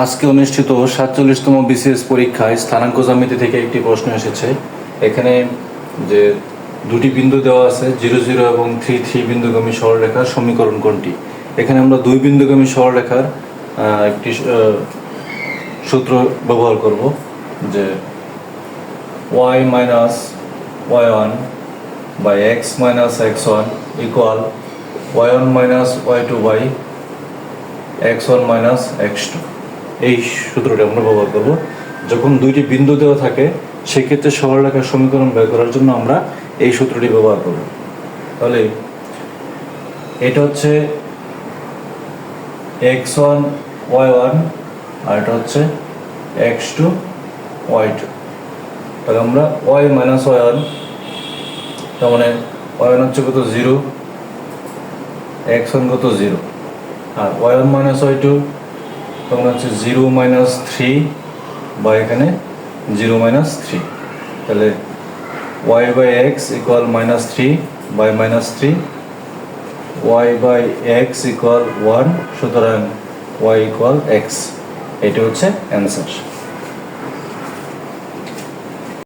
আজকে অনুষ্ঠিত সাতচল্লিশতম বিসিএস পরীক্ষায় স্থানাঙ্ক জ্যামিতি থেকে একটি প্রশ্ন এসেছে। এখানে যে দুটি বিন্দু দেওয়া আছে, জিরো জিরো এবং থ্রি থ্রি বিন্দুগামী সরলরেখার সমীকরণ কোনটি? এখানে আমরা দুই বিন্দুগামী সরলরেখার একটি সূত্র ব্যবহার করব যে y minus y one by x minus x one equal y one minus y two by x one minus x two এই সূত্রটি আমরা ব্যবহার করব। যখন দুইটি বিন্দু দেওয়া থাকে, সেক্ষেত্রে সরলরেখার সমীকরণ বের করার জন্য আমরা এই সূত্রটি ব্যবহার করব। তাহলে এটা হচ্ছে এক্স ওয়ান, ওয়াই ওয়ান, আর এটা হচ্ছে এক্স টু, ওয়াই টু। তাহলে আমরা ওয়াই মাইনাস ওয়াই ওয়ান, তার মানে ওয়াই ওয়ান হচ্ছে কত? জিরো। এক্স ওয়ান কত? জিরো। আর y one minus y two তখন হচ্ছে জিরো মাইনাস থ্রি বা এখানে জিরো মাইনাস থ্রি। তাহলে y by x equal minus three by minus three. Y by x equal one, সুতরাং Y equal x. এটা হচ্ছে answer.